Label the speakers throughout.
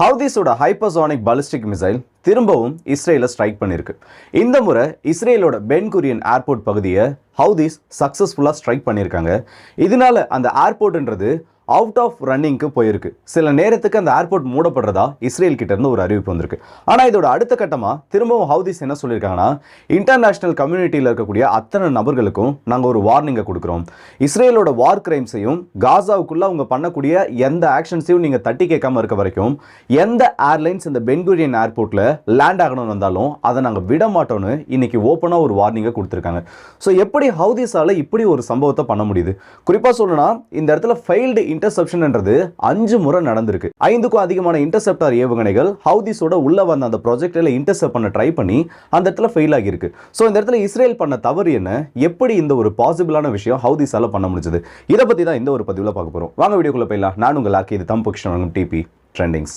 Speaker 1: ஹவுதிஸோட hypersonic ballistic missile திரும்பவும் இஸ்ரேலை strike பண்ணியிருக்கு இந்த முறை இஸ்ரேலோட பென்குரியன் ஏர்போர்ட் பகுதியை ஹவுதிஸ் சக்ஸஸ்ஃபுல்லாக ஸ்ட்ரைக் பண்ணியிருக்காங்க. இதனால அந்த ஏர்போர்ட்ன்றது அவுட் ஆஃப் ரன்னிங்க்கு போயிருக்கு. சில நேரத்துக்கு அந்த ஏர்போர்ட் மூடப்படுறதா இஸ்ரேல் கிட்டேருந்து ஒரு அறிவிப்பு வந்திருக்கு. ஆனால் இதோட அடுத்த கட்டமாக திரும்பவும் ஹவுதிஸ் என்ன சொல்லியிருக்காங்கன்னா இன்டர்நேஷனல் கம்யூனிட்டியில் இருக்கக்கூடிய அத்தனை நபர்களுக்கும் நாங்கள் ஒரு வார்னிங்கை கொடுக்குறோம். இஸ்ரேலோட வார் கிரைம்ஸையும் காசாவுக்குள்ளே அவங்க பண்ணக்கூடிய எந்த ஆக்ஷன்ஸையும் நீங்கள் தட்டி கேட்காம இருக்க வரைக்கும் எந்த ஏர்லைன்ஸ் இந்த பென்குரியன் ஏர்போர்ட்டில் லேண்ட் ஆகணும்னு வந்தாலும் அதை நாங்கள் விட மாட்டோம்னு இன்னைக்கு ஓப்பனாக ஒரு வார்னிங்கை கொடுத்துருக்காங்க. ஸோ எப்படி ஹவுதிஸால் இப்படி ஒரு சம்பவத்தை பண்ண முடியுது? குறிப்பாக சொல்லணும்னா இந்த இடத்துல ஃபெயில்டு இன்டர்செப்ஷன்ன்றது அஞ்சு முறை நடந்திருக்கு. ஐந்துக்கும் அதிகமான இன்டர்செப்டார் ஏவுகணைகள் ஹவுதிஸோட உள்ள வந்த அந்த ப்ராஜெக்டில் இன்டர்செப்ட் பண்ண ட்ரை பண்ணி அந்த இடத்துல ஃபெயில் ஆகியிருக்கு. ஸோ இந்த இடத்துல இஸ்ரேல் பண்ண தவறு என்ன? எப்படி இந்த ஒரு பாசிபிளான விஷயம் ஹவுதிஸால பண்ண முடிஞ்சது? இதை பற்றி தான் இந்த ஒரு பதிவில் பார்க்க போகிறோம் வாங்க வீடியோக்குள்ள போயிடலாம். நான் உங்கள் ஆக்கி இது தம்பு கிருஷ்ணன் டிபி ட்ரெண்டிங்ஸ்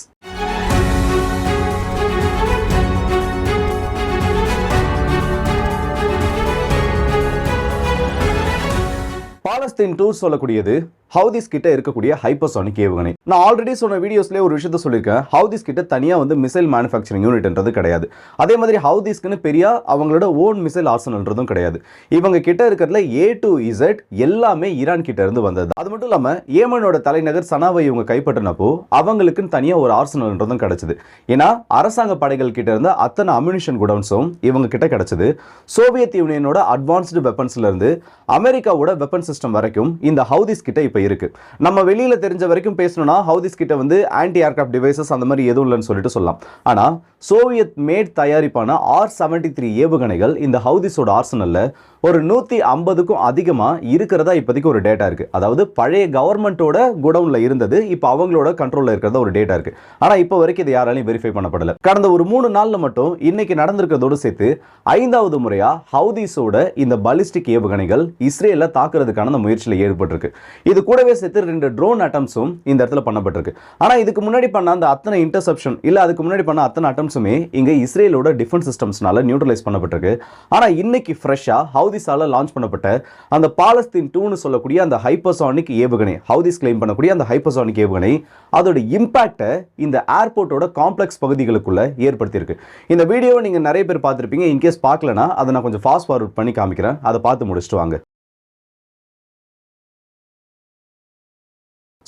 Speaker 1: பாலஸ்தீன் டூர் சொல்லக்கூடியது ஹவுதிஸ் கிட்ட இருக்கக்கூடிய ஹைப்பர்சானிக் ஏவுகணை. நான் ஆல்ரெடி சொன்ன வீடியோஸ்லேயே ஒரு விஷயத்த சொல்லியிருக்கேன். ஹவுதிஸ் கிட்ட தனியாக வந்து மிசைல் மேனுஃபேக்சரிங் யூனிட்ன்றது கிடையாது. அதே மாதிரி ஹவுதிஸ்க்குன்னு பெரிய அவங்களோட ஓன் மிசைல் ஆர்சனல்ன்றதும் கிடையாது. இவங்க கிட்ட இருக்கிறதுல ஏ டு இசட் எல்லாமே ஈரான் கிட்ட இருந்து வந்தது. அது மட்டும் இல்லாமல் ஏமனோட தலைநகர் சனாவை இவங்க கைப்பற்றினப்போ அவங்களுக்குன்னு தனியாக ஒரு ஆர்சனல்ன்றதும் கிடைச்சது. ஏன்னா அரசாங்க படைகள் கிட்ட இருந்த அத்தனை அம்யூனிஷன் குடவுன்ஸும் இவங்க கிட்ட கிடைச்சது. சோவியத் யூனியனோட அட்வான்ஸ்டு வெப்பன்ஸ்ல இருந்து அமெரிக்காவோட வெப்பன் சிஸ்டம் வரைக்கும் இந்த ஹவுதிஸ் கிட்ட இப்போ இருக்கு. நம்ம வெளியில தெரிஞ்ச வரைக்கும் பேசணும்னா ஹவுதிஸ் கிட்ட வந்து ஆன்டி ஏர்கிராஃப்ட் டிவைசஸ் அந்த மாதிரி எதுவும் இல்லைன்னு சொல்லிட்டு சொல்லலாம். ஆனா சோவியத் மேட் தயாரிப்பான ஆர் செவன்டி த்ரீ ஏவுகணைகள் இந்த ஹவுதிஸோட ஆர்சனலில் ஒரு நூற்றி ஐம்பதுக்கும் அதிகமாக இருக்கிறதா இப்போதைக்கு ஒரு டேட்டா இருக்குது அதாவது பழைய கவர்மெண்ட்டோட குடவுனில் இருந்தது இப்போ அவங்களோட கண்ட்ரோலில் இருக்கிறதா ஒரு டேட்டா இருக்குது ஆனால் இப்போ வரைக்கும் இது யாராலையும் வெரிஃபை பண்ணப்படலை. கடந்த ஒரு மூணு நாளில் மட்டும் இன்னைக்கு நடந்திருக்கிறதோடு சேர்த்து ஐந்தாவது முறையாக ஹவுதிஸோட இந்த பலிஸ்டிக் ஏவுகணைகள் இஸ்ரேலில் தாக்குறதுக்கான அந்த முயற்சியில் ஈடுபட்டிருக்கு. இது கூடவே சேர்த்து ரெண்டு ட்ரோன் அட்டம்ஸும் இந்த இடத்துல பண்ணப்பட்டிருக்கு. ஆனால் இதுக்கு முன்னாடி பண்ண அந்த அத்தனை இன்டர்செப்ஷன் இல்லை அதுக்கு முன்னாடி பண்ண அத்தனை அட்டம்ஸுமே இங்கே இஸ்ரேலோட டிஃபென்ஸ் சிஸ்டம்ஸ்னால நியூட்ரலைஸ் பண்ணப்பட்டிருக்கு. ஆனால் இன்னைக்கு ஃப்ரெஷ்ஷாக ஹவுதிஸால லான்ச் பண்ணப்பட்ட அந்த பாலஸ்தீன் டூன்னு சொல்லக்கூடிய அந்த ஹைப்பர்சானிக் ஏவுகணை ஹவுதிஸ் கிளைம் பண்ணக்கூடிய அந்த ஹைப்பர்சானிக் ஏவுகணை அதோட இம்பாக்டை இந்த ஏர்போர்ட்டோட காம்ப்ளெக்ஸ் பகுதிகளுக்குள்ள ஏற்படுத்தியிருக்கு. இந்த வீடியோவை நீங்கள் நிறைய பேர் பார்த்துருப்பீங்க. இன்கேஸ் பார்க்கலனா அதை நான் கொஞ்சம் ஃபாஸ்ட் ஃபார்வர்ட் பண்ணி காமிக்கிறேன். அதை பார்த்து முடிச்சுட்டு வாங்க.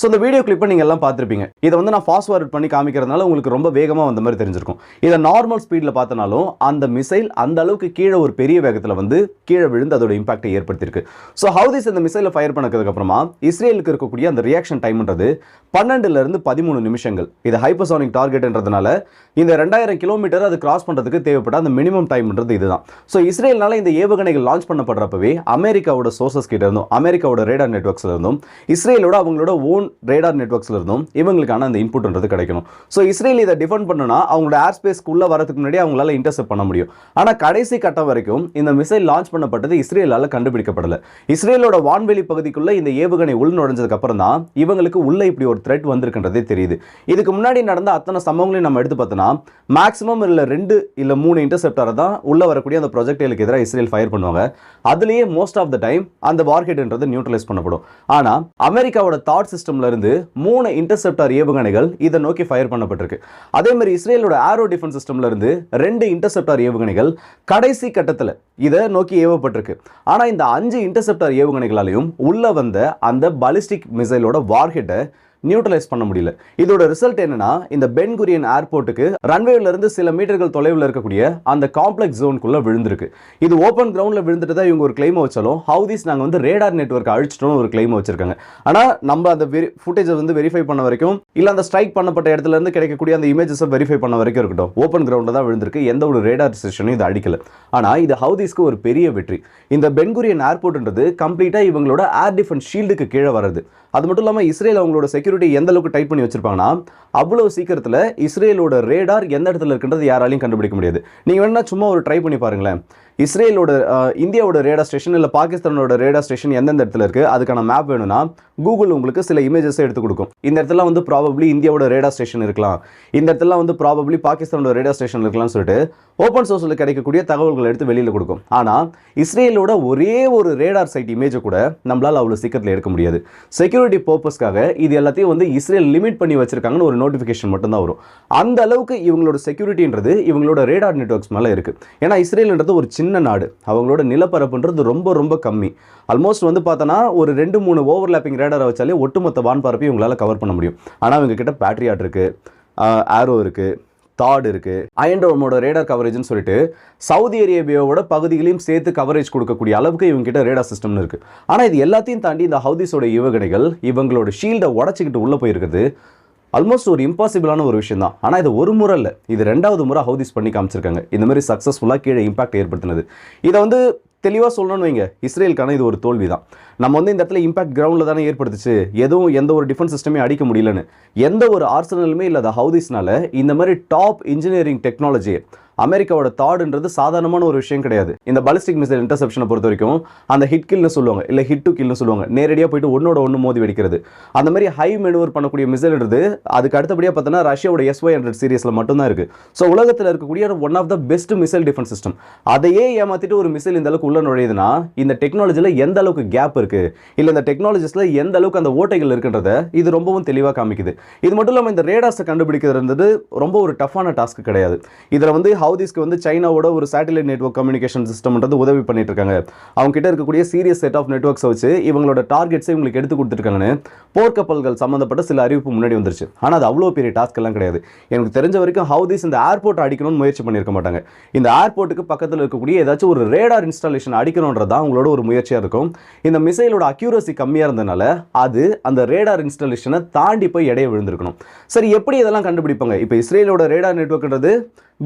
Speaker 1: ஸோ இந்த வீடியோ கிளிப்பை நீங்கள் எல்லாம் பார்த்துருப்பீங்க. இதை வந்து நான் ஃபாஸ்ட் ஃபார்வர்ட் பண்ணி காமிக்கிறதுனால உங்களுக்கு ரொம்ப வேகமாக வந்த மாதிரி தெரிஞ்சிருக்கும். இதை நார்மல் ஸ்பீடில் பார்த்தனாலும் அந்த மிசைல் அந்த அளவுக்கு கீழே ஒரு பெரிய வேகத்தில் வந்து கீழே விழுந்து அதோட இம்பாக்டை ஏற்படுத்தியிருக்கு. ஸோ ஹவுதிஸ் இந்த மிசைலை ஃபயர் பண்ணதுக்கு இஸ்ரேலுக்கு இருக்கக்கூடிய அந்த ரியாக்ஷன் டைம்ன்றது பன்னெண்டுலேருந்து பதிமூணு நிமிஷங்கள். இது ஹைப்பர்சானிக் டார்கெட்ன்றதுனால இந்த ரெண்டாயிரம் கிலோமீட்டர் அது கிராஸ் பண்ணுறதுக்கு தேவைப்பட்ட அந்த மினிமம் டைம்ன்றது இதுதான். ஸோ இஸ்ரேல்னால இந்த ஏவுகணைகள் லான்ச் பண்ணப்படுறப்பவே அமெரிக்காவோட சோர்சஸ் கிட்ட இருந்தும் அமெரிக்காவோட ரேடார் நெட்ஒர்க்ஸ்ல இருந்தும் இஸ்ரேலோட அவங்களோட ஓன் ரேடார் நெட்ஒர்க்ஸில் இருந்தும் இவங்களுக்கான அந்த இன்புட்ன்றது கிடைக்கணும். ஸோ இஸ்ரேல் இதை டிஃபெண்ட் பண்ணுனா அவங்களோட ஏர் ஸ்பேஸ்க்குள்ளே வரதுக்கு முன்னாடி அவங்களால இன்டர்செப்ட் பண்ண முடியும். ஆனால் கடைசி கட்டம் வரைக்கும் இந்த மிசைல் லான்ச் பண்ணப்பட்டது இஸ்ரேலால் கண்டுபிடிக்கப்படல. இஸ்ரேலோட வான்வெளி பகுதிக்குள்ள இந்த ஏவுகணை உள் நுழைஞ்சதுக்கு அப்புறம் தான் இவங்களுக்கு உள்ள இப்படி ஒரு த்ரெட் வந்திருக்கின்றதே தெரியுது. இதுக்கு முன்னாடி நடந்த அத்தனை சம்பவங்களையும் நம்ம எடுத்து பார்த்தோம்னா மேக்ஸிமம் இல்லை ரெண்டு இல்லை மூணு இன்டர்செப்டரை தான் உள்ள வரக்கூடிய அந்த ப்ரொஜெக்டைலுக்கு எதிராக இஸ்ரேல் ஃபயர் பண்ணுவாங்க. அதுலேயே மோஸ்ட் ஆஃப் த டைம் அந்த வார்ஹெட்ன்றது நியூட்ரலைஸ் பண்ணப்படும். ஆனால் அமெரிக்காவோட தாட் சிஸ்டம் இருந்து மூணு இன்டர்செப்டார் ஏவுகணைகள் இதை நோக்கி ஃபயர் பண்ணப்பட்டிருக்கு. அதே மாதிரி இஸ்ரேலோட ஆரோ டிஃபென்ஸ் சிஸ்டம்ல இருந்து ரெண்டு இன்டர்செப்டார் ஏவுகணைகள் கடைசி கட்டத்தில் இதை நோக்கி ஏவப்பட்டிருக்கு. ஆனால் இந்த அஞ்சு இன்டர்செப்டார் ஏவுகணைகளாலையும் உள்ள வந்த அந்த பாலிஸ்டிக் மிசைலோட வார்ஹெட்டை நியூட்ரலைஸ் பண்ண முடியல. இதோட ரிசல்ட் என்னன்னா இந்த பென்குரியன் ஏர்போர்ட்டுக்கு ரன்வேல இருந்து சில மீட்டர்கள் தொலைவில் இருக்கக்கூடிய அந்த காம்ப்ளெக்ஸ் ஜோனுக்குள்ள விழுந்திருக்கு. இது ஓப்பன் கிரவுண்ட்ல விழுந்துட்டு தான் இவங்க ஒரு கிளைம் வச்சாலும் ஹவுதிஸ் நாங்கள் வந்து ரேடார் நெட்ஒர்க் அழிச்சிட்டோம் ஒரு கிளைம் வச்சிருக்காங்க. ஆனால் நம்ம அந்த ஃபுட்டேஜை வந்து வெரிஃபை பண்ண வரைக்கும் இல்லை அந்த ஸ்ட்ரைக் பண்ணப்பட்ட இடத்துல இருந்து கிடைக்கக்கூடிய அந்த இமேஜஸை வெரிஃபை பண்ண வரைக்கும் இருக்கட்டும் ஓப்பன் கிரவுண்டில் தான் விழுந்திருக்கு. எந்த ஒரு ரேடார் செஷனும் இது அடிக்கல. ஆனால் இது ஹவுதிஸ்க்கு ஒரு பெரிய வெற்றி. இந்த பென்குரியன் ஏர்போர்ட்ன்றது கம்ப்ளீட்டாக இவங்களோட ஏர் டிஃபென்ஸ் ஷீல்டுக்கு கீழே வர்றது. அது மட்டும் இல்லாமல் இஸ்ரேல் அவங்களோட செக்யூரிட்டி எந்த அளவுக்கு டைட் பண்ணி வச்சிருப்பாங்கன்னா அவ்வளோ சீக்கிரத்தில் இஸ்ரேலோட ரேடார் எந்த இடத்துல இருக்குன்றது யாராலையும் கண்டுபிடிக்க முடியாது. நீங்கள் வேணா சும்மா ஒரு ட்ரை பண்ணி பாருங்களேன். இஸ்ரேலோட இந்தியாவோட ரேடா ஸ்டேஷன் இல்லை பாகிஸ்தானோட ரேடா ஸ்டேஷன் எந்தெந்த இடத்துல இருக்குது அதுக்கான மேப் வேணும்னா கூகுள் உங்களுக்கு சில இமேஜஸ் எடுத்து கொடுக்கும். இந்த இடத்துல வந்து ப்ராபப்ளி இந்தியாவோட ரேடா ஸ்டேஷன் இருக்கலாம். இந்த இடத்துல வந்து ப்ராபப்ளி பாகிஸ்தானோட ரேடா ஸ்டேஷன் இருக்கலாம்னு சொல்லிட்டு ஓப்பன் சோர்ஸில் கிடைக்கக்கூடிய தகவல்களை எடுத்து வெளியில் கொடுக்கும். ஆனால் இஸ்ரேலோட ஒரே ஒரு ரேடார் சைட் இமேஜை கூட நம்மளால் அவ்வளோ சீக்கிரத்தில் எடுக்க முடியாது. செக்யூரிட்டி பர்பஸ்க்காக இது எல்லாத்தையும் வந்து இஸ்ரேல் லிமிட் பண்ணி வச்சிருக்காங்கன்னு ஒரு நோட்டிஃபிகேஷன் மட்டும்தான் வரும். அந்த அளவுக்கு இவங்களோட செக்யூரிட்டின்றது இவங்களோட ரேடார் நெட்ஒர்க்ஸ் மேலே இருக்குது ஏன்னா இஸ்ரேல்ன்றது ஒரு சின்ன நாடு. அவங்களோட நிலப்பரப்புன்றது ரொம்ப ரொம்ப கம்மி. ஆல்மோஸ்ட் வந்து பார்த்தோன்னா ஒரு ரெண்டு மூணு ஓவர்லேப்பிங் ரேடரை வச்சாலே ஒட்டுமொத்த வான்பரப்பையும் உங்களால் கவர் பண்ண முடியும். ஆனால் இவங்க கிட்ட பேட்ரியாட் இருக்குது ஆரோ இருக்குது தாட் இருக்குது அயன்டோமோட ரேடார் கவரேஜ்னு சொல்லிட்டு சவுதி அரேபியாவோட பகுதிகளையும் சேர்த்து கவரேஜ் கொடுக்கக்கூடிய அளவுக்கு இவங்ககிட்ட ரேடர் ரேடார் சிஸ்டம்னு இருக்குது ஆனால் இது எல்லாத்தையும் தாண்டி இந்த ஹவுதிஸோட ஏவுகணைகள் இவங்களோட ஷீல்டை உடச்சிக்கிட்டு உள்ளே போயிருக்குது. ஆல்மோஸ்ட் ஒரு இம்பாசிபிளான ஒரு விஷயம் தான் ஆனால் இது ஒரு முறை இல்லை. இது ரெண்டாவது முறை ஹவுதிஸ் பண்ணி காமிச்சிருக்காங்க. இந்த மாதிரி சக்ஸஸ்ஃபுல்லாக கீழே இம்பாக்ட் ஏற்படுத்தினது. இதை வந்து தெளிவாக சொல்லணும்னு வைங்க. இஸ்ரேலுக்கான இது ஒரு தோல்வி தான் நம்ம வந்து இந்த இடத்துல இம்பாக்ட் கிரவுண்டில் தானே ஏற்படுத்துச்சு. எதுவும் எந்த ஒரு டிஃபென்ஸ் சிஸ்டமே அடிக்க முடியலன்னு. எந்த ஒரு ஆர்சனலுமே இல்லாத ஹவுதிஸ்னால இந்த மாதிரி டாப் இன்ஜினியரிங் டெக்னாலஜி அமெரிக்காவோட தாடுன்றது சாதாரணமான ஒரு விஷயம் கிடையாது. இந்த பாலிஸ்டிக் மிசைல் இன்டர்செப்ஷனை பொறுத்த வரைக்கும் அந்த ஹிட் கில்னு சொல்லுவாங்க இல்லை ஹிட் டு கில்னு சொல்லுவாங்க நேரடியாக போயிட்டு ஒன்னோட ஒன்று மோதி வெடிக்கிறது. அந்த மாதிரி ஹை மெனுவர் பண்ணக்கூடிய மிசைல்ன்றது அதுக்கு அடுத்தபடியாக பார்த்தோன்னா ரஷ்யாவோட எஸ்ஒய் ஹண்ட்ரட் சீரியஸில் மட்டும்தான் இருக்குது ஸோ உலகத்தில் இருக்கக்கூடிய one of the best missile defence system அதையே ஏமாத்திட்டு ஒரு மிசைல் இந்த அளவுக்கு உள்ள நுழையுதுன்னா இந்த டெக்னாலஜியில் எந்த அளவுக்கு கேப் இருக்குது இல்லை இந்த டெக்னாலஜிஸில் எந்த அளவுக்கு அந்த ஓட்டைகள் இருக்குன்றத இது ரொம்பவும் தெளிவாக காமிக்குது. இது மட்டும் இல்லாமல் இந்த ரேடாஸை கண்டுபிடிக்கிறது ரொம்ப ஒரு டஃப்பான டாஸ்க் கிடையாது. இதில் வந்து ஹவு சவுதிஸ்க்கு வந்து சைனாவோட ஒரு சேட்டலைட் நெட்வொர்க் கம்யூனிகேஷன் சிஸ்டம்ன்றது உதவி பண்ணிட்டு இருக்காங்க அவங்க கிட்ட இருக்கக்கூடிய சீரியஸ் செட் ஆஃப் நெட்வொர்க்ஸை வச்சு இவங்களோட டார்கெட்ஸை இவங்களுக்கு எடுத்து கொடுத்துருக்காங்கன்னு போர்க்கப்பல்கள் சம்மந்தப்பட்ட சில அறிவிப்பு முன்னாடி வந்துருச்சு. ஆனால் அது அவ்வளோ பெரிய டாஸ்க் எல்லாம் கிடையாது. எனக்கு தெரிஞ்ச வரைக்கும் ஹவுதிஸ் இந்த ஏர்போர்ட் அடிக்கணும்னு முயற்சி பண்ணியிருக்க மாட்டாங்க. இந்த ஏர்போர்ட்டுக்கு பக்கத்தில் இருக்கக்கூடிய ஏதாச்சும் ஒரு ரேடார் இன்ஸ்டாலேஷன் அடிக்கணுன்றது தான் உங்களோட ஒரு முயற்சியாக இருக்கும். இந்த மிசைலோட அக்யூரசி கம்மியாக இருந்தனால அது அந்த ரேடார் இன்ஸ்டாலேஷனை தாண்டி போய் இடைய விழுந்திருக்கணும். சரி எப்படி இதெல்லாம் கண்டுபிடிப்பாங்க? இப்போ இஸ்ரேலோட ரேடார் நெட்ஒர்க்ன்றது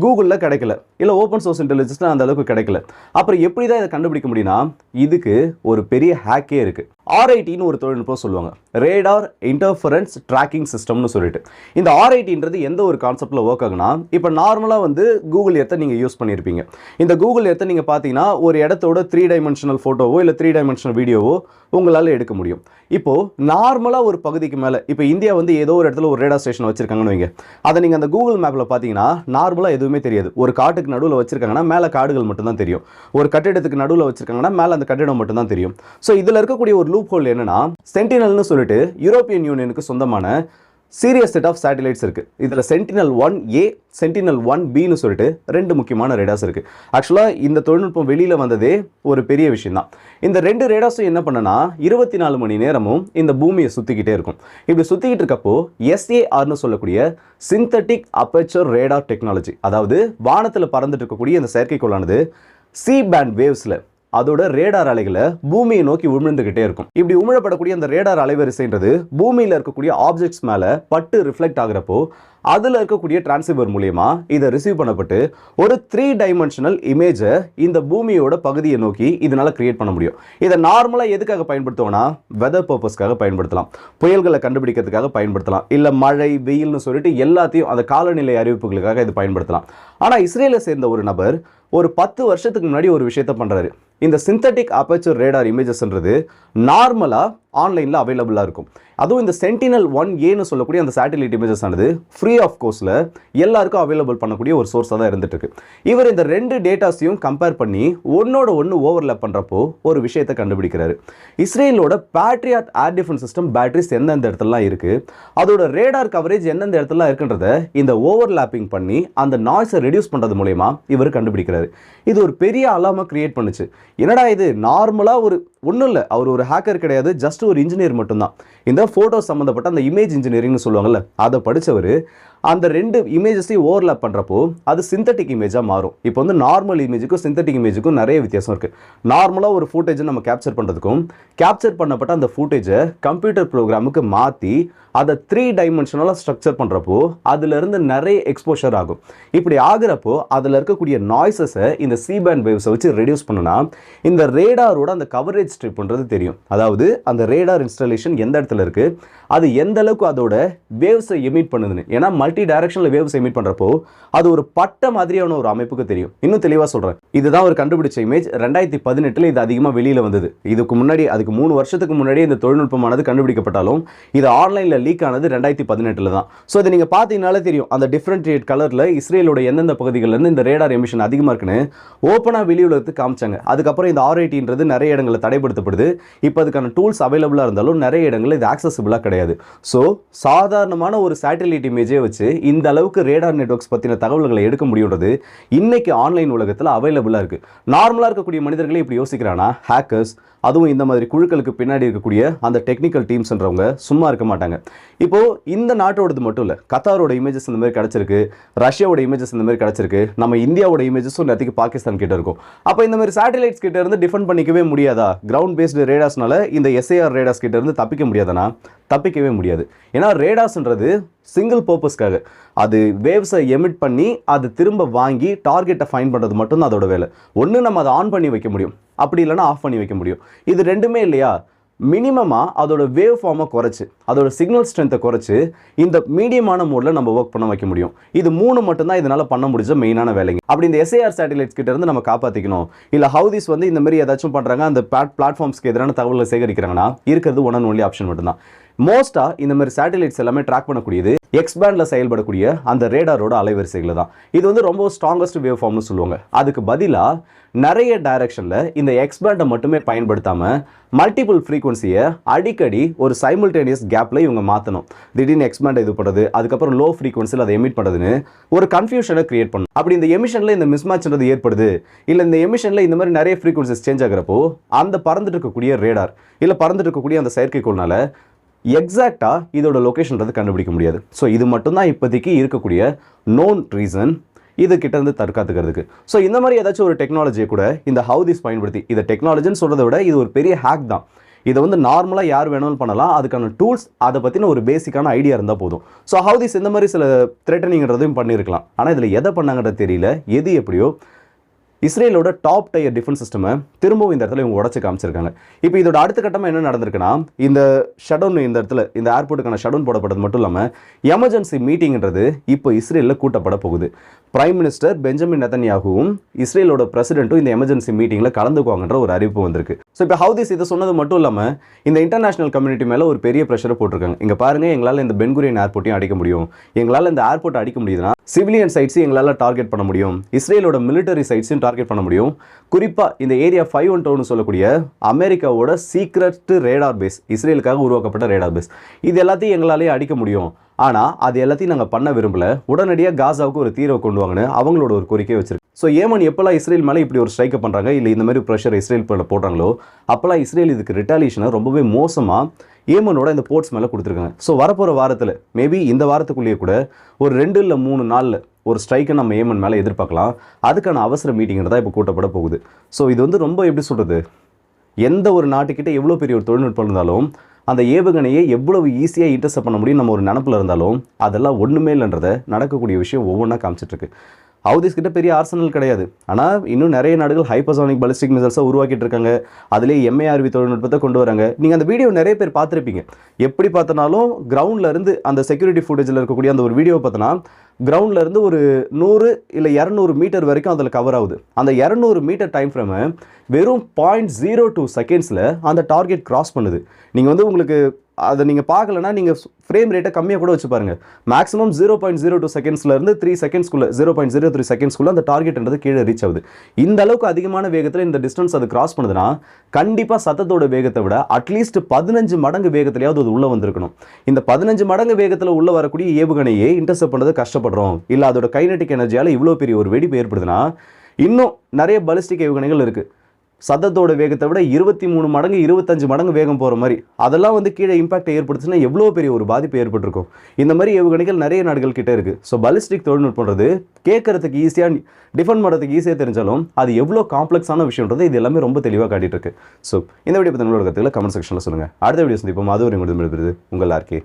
Speaker 1: கூகுளில் கிடைக்கல. இல்லை ஓப்பன் சோர்ஸ் இன்டெலிஜென்ஸில் அந்த அளவுக்கு கிடைக்கல. அப்புறம் எப்படி தான் இதை கண்டுபிடிக்க முடியும்னா இதுக்கு ஒரு பெரிய ஹேக்கே இருக்குது ஆர்ஐடின்னு ஒரு தொழில்நுட்பம் சொல்லுவாங்க. ரேடார் இன்டர்ஃபரன்ஸ் ட்ராக்கிங் சிஸ்டம்னு சொல்லிட்டு. இந்த ஆர்ஐடின்றது எந்த ஒரு கான்செப்டில் ஒர்க் ஆகுனா இப்போ நார்மலாக வந்து கூகுள் எர்த்தை நீங்கள் யூஸ் பண்ணியிருப்பீங்க இந்த கூகுள் எர்த்தை நீங்கள் பார்த்தீங்கன்னா ஒரு இடத்தோட த்ரீ டைமென்ஷனல் ஃபோட்டோவோ இல்லை த்ரீ டைமென்ஷனல் வீடியோவோ உங்களால் எடுக்க முடியும். இப்போது நார்மலாக ஒரு பகுதிக்கு மேலே இப்போ இந்தியா வந்து ஏதோ ஒரு இடத்துல ஒரு ரேடார் ஸ்டேஷன் வச்சிருக்காங்கன்னு வைங்க. அதை நீங்கள் அந்த கூகுள் மேப்பில் பார்த்தீங்கன்னா நார்மலாக எதுவுமே தெரியாது. ஒரு காட்டுக்கு நடுவில் வச்சிருக்காங்கன்னா மேலே காடுகள் மட்டும்தான் தெரியும். ஒரு கட்டிடத்துக்கு நடுவில் வச்சிருக்காங்கன்னா மேலே அந்த கட்டிடம் மட்டும்தான் தெரியும். ஸோ இதில் இருக்கக்கூடிய ஒரு லூப் ஹோல் என்னன்னா சென்டினல்னு சொல்லிட்டு யூரோப்பியன் யூனியனுக்கு சொந்தமான சீரியஸ் செட் ஆஃப் சேட்டலைட்ஸ் இருக்கு. இதில் Sentinel one A Sentinel one பின்னு சொல்லிட்டு ரெண்டு முக்கியமான ரேடாஸ் இருக்கு. ஆக்சுவலாக இந்த தொழில்நுட்பம் வெளியில் வந்ததே ஒரு பெரிய விஷயம் தான் இந்த ரெண்டு ரேடாஸும் என்ன பண்ணனா இருபத்தி நாலு மணி நேரமும் இந்த பூமியை சுற்றிக்கிட்டே இருக்கும். இப்படி சுற்றிக்கிட்டு இருக்கப்போ எஸ்ஏஆர்னு சொல்லக்கூடிய சிந்தட்டிக் அப்பச்சர் ரேடார் டெக்னாலஜி அதாவது வானத்தில் பறந்துட்டு இருக்கக்கூடிய இந்த செயற்கைக்கோளானது சி பேண்ட் வேவ்ஸில் அதோட ரேடார் அலைகளை பூமியை நோக்கி உமிழ்ந்துகிட்டே இருக்கும். இப்படி உமிழப்படக்கூடிய அந்த ரேடார் அலைவரிசைன்றது பூமியில் இருக்கக்கூடிய ஆப்ஜெக்ட்ஸ் மேலே பட்டு ரிஃப்ளெக்ட் ஆகுறப்போ அதில் இருக்கக்கூடிய டிரான்சிவர் மூலியமா இதை ரிசீவ் பண்ணப்பட்டு ஒரு த்ரீ டைமென்ஷனல் இமேஜை இந்த பூமியோட பகுதியை நோக்கி இதனால் கிரியேட் பண்ண முடியும். இதை நார்மலாக எதுக்காக பயன்படுத்துவோம்னா வெதர் பர்பஸ்க்காக பயன்படுத்தலாம். புயல்களை கண்டுபிடிக்கிறதுக்காக பயன்படுத்தலாம். இல்லை மழை வெயில்னு சொல்லிட்டு எல்லாத்தையும் அந்த காலநிலை அறிவிப்புகளுக்காக இது பயன்படுத்தலாம். ஆனால் இஸ்ரேலை சேர்ந்த ஒரு நபர் ஒரு பத்து வருஷத்துக்கு முன்னாடி ஒரு விஷயத்த பண்ணுறாரு இந்த சிந்தட்டிக் அப்பச்சர் ரேடார் இமேஜஸ்ன்றது நார்மலாக ஆன்லைனில் அவைலபிளாக இருக்கும். அதுவும் இந்த சென்டினல் ஒன் ஏன்னு சொல்லக்கூடிய அந்த சேட்டலைட் இமேஜஸ் ஆனது ஃப்ரீ ஆஃப் கோர்ஸில் எல்லாருக்கும் அவைலபிள் பண்ணக்கூடிய ஒரு சோர்ஸாக தான் இருந்துட்டு இருக்கு இவர் இந்த ரெண்டு டேட்டாஸையும் கம்பேர் பண்ணி ஒன்னோட ஒன்று ஓவர்லேப் பண்ணுறப்போ ஒரு விஷயத்தை கண்டுபிடிக்கிறாரு. இஸ்ரேலோட Patriot air defence system batteries எந்தெந்த இடத்துலலாம் இருக்குது அதோட ரேடார் கவரேஜ் எந்தெந்த இடத்துலலாம் இருக்குன்றத இந்த ஓவர்லேப்பிங் பண்ணி அந்த நாய்ஸை ரெடியூஸ் பண்ணுறது மூலயமா இவர் கண்டுபிடிக்கிறாரு. இது ஒரு பெரிய அலாமா கிரியேட் பண்ணுச்சு. என்னடா இது நார்மலாக ஒரு ஒன்றும் இல்லை. அவர் ஒரு ஹேக்கர் கிடையாது ஜஸ்ட் ஒரு இன்ஜினியர் மட்டும்தான். இந்த ஃபோட்டோ சம்மந்தப்பட்ட அந்த இமேஜ் இன்ஜினியரிங்னு சொல்லுவாங்கல்ல அதை படித்தவர் அந்த ரெண்டு இமேஜஸையும் ஓவர்லாப் பண்ணுறப்போ அது சிந்தட்டிக் இமேஜாக மாறும். இப்போ வந்து நார்மல் இமேஜுக்கும் சிந்தட்டிக் இமேஜுக்கும் நிறைய வித்தியாசம் இருக்குது நார்மலாக ஒரு ஃபுட்டேஜை நம்ம கேப்சர் பண்ணுறதுக்கும் கேப்சர் பண்ணப்பட்ட அந்த ஃபுட்டேஜை கம்ப்யூட்டர் ப்ரோக்ராமுக்கு மாற்றி அதை த்ரீ டைமென்ஷனலாக ஸ்ட்ரக்சர் பண்ணுறப்போ அதுலேருந்து நிறைய எக்ஸ்போஷர் ஆகும். இப்படி ஆகுறப்போ அதில் இருக்கக்கூடிய நாய்ஸஸை இந்த சீபேண்ட் வேவ்ஸை வச்சு ரெடியூஸ் பண்ணுனா இந்த ரேடாரோட அந்த கவரேஜ் ஸ்ட்ரிப்ன்றது தெரியும். அதாவது அந்த ரேடார் இன்ஸ்டாலேஷன் எந்த இடத்துல இருக்குது அது எந்த அளவுக்கு அதோட வேவ்ஸை எமிட் பண்ணுதுன்னு. ஏன்னா மல்டி தேர்ட்டி டைரக்ஷனில் வேவ்ஸ் எமிட் பண்ணுறப்போ அது ஒரு பட்ட மாதிரியான ஒரு அமைப்புக்கு தெரியும். இன்னும் தெளிவாக சொல்கிறேன் இதுதான் ஒரு கண்டுபிடிச்ச இமேஜ் ரெண்டாயிரத்தி பதினெட்டில் இது அதிகமாக வெளியில் வந்தது. இதுக்கு முன்னாடி அதுக்கு மூணு வருஷத்துக்கு முன்னாடி இந்த தொழில்நுட்பமானது கண்டுபிடிக்கப்பட்டாலும் இது ஆன்லைனில் லீக் ஆனது ரெண்டாயிரத்தி பதினெட்டில் தான். ஸோ இதை நீங்கள் பார்த்தீங்கனாலே தெரியும். அந்த டிஃப்ரெண்ட் கலரில் இஸ்ரேலோட எந்தெந்த பகுதிகளில் இந்த ரேடார் எமிஷன் அதிகமாக இருக்குன்னு ஓப்பனாக வெளியுலகத்துக்கு காமிச்சாங்க. அதுக்கப்புறம் இந்த ஆர்ஐடின்றது நிறைய இடங்களில் தடைப்படுத்தப்படுது. இப்போ அதுக்கான டூல்ஸ் அவைலபிளாக இருந்தாலும் நிறைய இடங்களில் இது ஆக்சசிபிளாக கிடையாது. ஸோ சாதாரணமான ஒரு சேட்டலைட் இமேஜே வச்சு இந்த அளவுக்கு ரேடார் நெட்ஒர்க்ஸ் பற்றின தகவல்களை எடுக்க முடியுன்றது இன்றைக்கி ஆன்லைன் உலகத்தில் அவைலபிளாக இருக்குது நார்மலாக இருக்கக்கூடிய மனிதர்களே இப்படி யோசிக்கிறானா? ஹேக்கர்ஸ் அதுவும் இந்த மாதிரி குழுக்களுக்கு பின்னாடி இருக்கக்கூடிய அந்த டெக்னிக்கல் டீம்ஸ்ன்றவங்க சும்மா இருக்க மாட்டாங்க. இப்போது இந்த நாட்டோடது மட்டும் இல்லை கத்தாரோட இமேஜஸ் இந்த மாதிரி கிடச்சிருக்கு ரஷ்யாவோட இமேஜஸ் இந்த மாதிரி கிடச்சிருக்கு நம்ம இந்தியாவோட இமேஜஸும் நேற்றுக்கு பாகிஸ்தான் கிட்ட இருக்கும். அப்போ இந்த மாதிரி சேட்டலைட்ஸ் கிட்ட இருந்து டிஃபெண்ட் பண்ணிக்கவே முடியாதா? கிரவுண்ட் பேஸ்டு ரேடாஸ்னால இந்த எஸ்ஏஆர் ரேடாஸ் கிட்ட இருந்து தப்பிக்க முடியாதானா? தப்பிக்கவே முடியாது. ஏன்னா ரேடாஸ்ன்றது சிங்கிள் பர்பஸ்க்காக அது வேவ்ஸை எமிட் பண்ணி அது திரும்ப வாங்கி டார்கெட்டை ஃபைன் பண்ணுறது மட்டும்தான் அதோட வேலை. ஒன்று நம்ம அதை ஆன் பண்ணி வைக்க முடியும். அப்படி இல்லைன்னா ஆஃப் பண்ணி வைக்க முடியும். இது ரெண்டுமே இல்லையா? மினிமமாக அதோட வேவ் ஃபார்மை குறைச்சி அதோட சிக்னல் ஸ்ட்ரென்த்தை குறைச்சி இந்த மீடியமான மோடில் நம்ம ஒர்க் பண்ண வைக்க முடியும். இது மூணு மட்டும்தான் இதனால் பண்ண முடிஞ்ச மெயினான வேலைங்க. அப்படி இந்த எஸ்ஏஆர் சேட்டலைட்ஸ் கிட்டேருந்து நம்ம காப்பாற்றிக்கணும் இல்லை ஹவுதிஸ் வந்து இந்த மாதிரி ஏதாச்சும் பண்ணுறாங்க அந்த பிளாட் பிளாட்ஃபார்ம்ஸ்க்கு எதிரான தகவல்களை சேகரிக்கிறாங்கன்னா இருக்கிறது ஒன் அண்ட் ஒன்லி ஆப்ஷன் மட்டும்தான். மோஸ்ட்டாக இந்த மாதிரி சேட்டலைட்ஸ் எல்லாமே ட்ராக் பண்ணக்கூடியது எக்ஸ்பேண்டில் செயல்படக்கூடிய அந்த ரேடாரோட அலைவரிசைகள் தான். இது வந்து ரொம்ப ஸ்ட்ராங்கஸ்ட் வேவ் ஃபார்ம்னு சொல்லுவாங்க. அதுக்கு பதிலாக நிறைய டைரக்ஷனில் இந்த எக்ஸ்பேண்டை மட்டுமே பயன்படுத்தாமல் மல்டிபிள் ஃப்ரீக்வன்சியை அடிக்கடி ஒரு சைமில்டேனியஸ் கேப்பில் இவங்க மாற்றணும் திடீர்னு எக்ஸ்பேண்டை இது பண்ணுறது அதுக்கப்புறம் லோ ஃப்ரீக்வன்சியில் அதை எமிட் பண்ணுறதுன்னு ஒரு கன்ஃபியூஷனை கிரியேட் பண்ணும். அப்படி இந்த எமிஷனில் இந்த மிஸ்மேட்ச்ன்றது ஏற்படுது. இல்லை இந்த எமிஷனில் இந்த மாதிரி நிறைய ஃப்ரீக்வன்சிஸ் சேஞ்ச் ஆகிறப்போ அந்த பறந்துட்டு இருக்கக்கூடிய ரேடார் இல்லை பறந்துட்டு இருக்கக்கூடிய அந்த செயற்கைக்கோள்னால எக்ஸாக்டாக இதோட லொக்கேஷன்றது கண்டுபிடிக்க முடியாது. ஸோ இது மட்டும்தான் இப்போதைக்கு இருக்கக்கூடிய நோன் ரீசன் இது கிட்டேருந்து தற்காத்துக்கிறதுக்கு. ஸோ இந்த மாதிரி ஏதாச்சும் ஒரு டெக்னாலஜியை கூட இந்த ஹவுதிஸ் பயன்படுத்தி இதை டெக்னாலஜின்னு சொல்கிறத விட இது ஒரு பெரிய ஹேக் தான். இதை வந்து நார்மலாக யார் வேணாலும் பண்ணலாம். அதுக்கான டூல்ஸ் அதை பற்றின ஒரு பேசிக்கான ஐடியா இருந்தால் போதும். ஸோ ஹவுதிஸ் இந்த மாதிரி சில த்ரெட்டனிங்கிறதையும் பண்ணியிருக்கலாம். ஆனால் இதில் எதை பண்ணாங்கன்றது தெரியல. எது எப்படியோ இஸ்ரேலோட டாப் டயர் டிஃபென்ஸ் சிஸ்டமை திரும்பவும் இந்த இடத்துல இவங்க உடச்சு காமிச்சிருக்காங்க. இப்போ இதோட அடுத்த கட்டமாக என்ன நடந்திருக்குன்னா இந்த ஷடவுன் இந்த இடத்துல இந்த ஏர்போர்ட்டுக்கான ஷடவுன் போடப்பட்டது மட்டும் இல்லாமல் எமர்ஜென்சி மீட்டிங்ன்றது இப்போ இஸ்ரேலில் கூட்டப்பட போகுது. பிரைம் மினிஸ்டர் பெஞ்சமின் நெத்தன்யாகுவும் இஸ்ரேலோட பிரசிடென்ட்டும் இந்த எமர்ஜென்சி மீட்டிங்கில் கலந்துக்குவாங்கன்ற ஒரு அறிவிப்பு வந்திருக்கு. ஸோ இப்போ ஹவுதிஸ் இதை சொன்னது மட்டும் இல்லாமல் இந்த இன்டர்நேஷனல் கம்யூனிட்டி மேலே ஒரு பெரிய ப்ரெஷரை போட்டிருக்காங்க. இங்கே பாருங்கள் எங்களால் இந்த பென்குரியன் ஏர்போர்ட்டையும் அடிக்க முடியும். எங்களால் இந்த ஏர்போர்ட் அடிக்க முடியுதுன்னா சிவிலியன் சைட்ஸையும் எங்களால் டார்கெட் பண்ண முடியும். இஸ்ரேலோட மிலிட்டரி சைட்ஸையும் டார்கெட் பண்ண முடியும். குறிப்பாக இந்த ஏரியா ஃபைவ் ஒன் டவுன் சொல்லக்கூடிய அமெரிக்காவோட சீக்ரெட் ரேடார் பேஸ் இஸ்ரேலுக்காக உருவாக்கப்பட்ட ரேடார் பேஸ் இது எல்லாத்தையும் எங்களாலேயே அடிக்க முடியும். ஆனால் அது எல்லாத்தையும் நாங்கள் பண்ண விரும்பல. உடனடியாக காசாவுக்கு ஒரு தீர்வை கொண்டு வாங்கன்னு அவங்களோட ஒரு கோரிக்கை வச்சிருக்கு ஸோ ஏமன் எப்போல்லாம் இஸ்ரேல் மேலே இப்படி ஒரு ஸ்ட்ரைக்கை பண்ணுறாங்க இல்லை இந்த மாதிரி ப்ரெஷர் இஸ்ரேல் மேலே போடுறாங்களோ அப்போல்லாம் இஸ்ரேல் இதுக்கு ரிட்டாலியேஷனை ரொம்பவே மோசமாக ஏமனோட இந்த போர்ட்ஸ் மேலே கொடுத்துருக்காங்க. ஸோ வரப்போகிற வாரத்தில் மேபி இந்த வாரத்துக்குள்ளேயே கூட ஒரு ரெண்டு இல்லை மூணு நாளில் ஒரு ஸ்ட்ரைக்கை நம்ம ஏமன் மேலே எதிர்பார்க்கலாம். அதுக்கான அவசர மீட்டிங் தான் இப்போ கூட்டப்பட போகுது. ஸோ இது வந்து ரொம்ப எப்படி சொல்கிறது எந்த ஒரு நாட்டுக்கிட்ட எவ்வளோ பெரிய ஒரு தொழில்நுட்பம் இருந்தாலும் அந்த ஏவுகணையை எவ்வளவு ஈஸியாக இன்டர்செப்ட் பண்ண முடியும் நம்ம ஒரு நினப்பில் இருந்தாலும் அதெல்லாம் ஒன்றுமே இல்லைன்றதை நடக்கக்கூடிய விஷயம் ஒவ்வொன்றா காமிச்சிட்ருக்கு. ஹவுதிஸ் கிட்ட பெரிய ஆர்சனல் கிடையாது. ஆனால் இன்னும் நிறைய நாடுகள் ஹைப்பர்சானிக் பலிஸ்டிக் மிசைல்ஸை உருவாக்கிட்டு இருக்காங்க அதிலே எம்ஏஆர்வி தொழில்நுட்பத்தை கொண்டு வராங்க. நீங்கள் அந்த வீடியோ நிறைய பேர் பார்த்துருப்பீங்க. எப்படி பார்த்தனாலும் கிரவுண்டில் இருந்து அந்த செக்யூரிட்டி ஃபுட்டேஜில் இருக்கக்கூடிய அந்த ஒரு வீடியோ பார்த்தோன்னா கிரவுண்டில் இருந்து ஒரு நூறு இல்லை இரநூறு மீட்டர் வரைக்கும் அதில் கவர் ஆகுது. அந்த இரநூறு மீட்டர் டைம் ஃப்ரேமை வெறும் பாயிண்ட் ஜீரோ டூ செகண்ட்ஸில் அந்த டார்கெட் கிராஸ் பண்ணுது. நீங்கள் வந்து உங்களுக்கு அதை நீங்கள் பார்க்கலன்னா நீங்கள் ஃப்ரேம் ரேட்டை கம்மியாக கூட வச்சு பாருங்கள் maximum zero point zero two செகண்ட்ஸ்லேருந்து three செகண்ட்ஸ்குள்ளே ஜீரோ பாயிண்ட் ஜீரோ த்ரீ செகண்ட்ஸ்குள்ளே அந்த டார்கெட்ன்றது கீழே ரீச் ஆகுது. இந்த அளவுக்கு அதிகமான வேகத்தில் இந்த டிஸ்டன்ஸ் அது கிராஸ் பண்ணுதுன்னா கண்டிப்பாக சத்தத்தோட வேகத்தை விட அட்லீஸ்ட் பதினஞ்சு மடங்கு வேகத்திலேயாவது அது உள்ளே வந்திருக்கணும். இந்த பதினஞ்சு மடங்கு வேகத்தில் உள்ளே வரக்கூடிய ஏவுகணையை இன்டர்செப்ட் பண்ணுறது கஷ்டப்படுறோம். இல்லை அதோட கைனட்டிக் எனர்ஜியால் இவ்வளோ பெரிய ஒரு வெடிப்பு ஏற்படுதுன்னா இன்னும் நிறைய பலிஸ்டிக் ஏவுகணைகள் இருக்குது சதத்தோட வேகத்தை விட இருபத்தி மூணு மடங்கு இருபத்தஞ்சு மடங்கு வேகம் போகிற மாதிரி. அதெல்லாம் வந்து கீழே இம்பாக்ட் ஏற்படுத்துச்சுன்னா எவ்வளோ பெரிய ஒரு பாதிப்பு ஏற்பட்டிருக்கும். இந்த மாதிரி ஏவுகணைகள் நிறைய நாடுகள் கிட்டே இருக்குது ஸோ பலிஸ்டிக் தொழில்நுட்பன்றது கேட்கறதுக்கு ஈஸியாக டிஃபெண்ட் பண்ணுறதுக்கு ஈஸியாக தெரிஞ்சாலும் அது எவ்வளோ காம்ப்ளெக்ஸான விஷயன்றது இது எல்லாமே ரொம்ப தெளிவாக காட்டிட்டு இருக்கு. ஸோ இந்த வீடியோ பற்றி உங்களோட கமெண்ட் செக்ஷனில் சொல்லுங்கள் அடுத்த வீடியோ சந்திப்போம். அது ஒரு உங்கள் ஆர்கே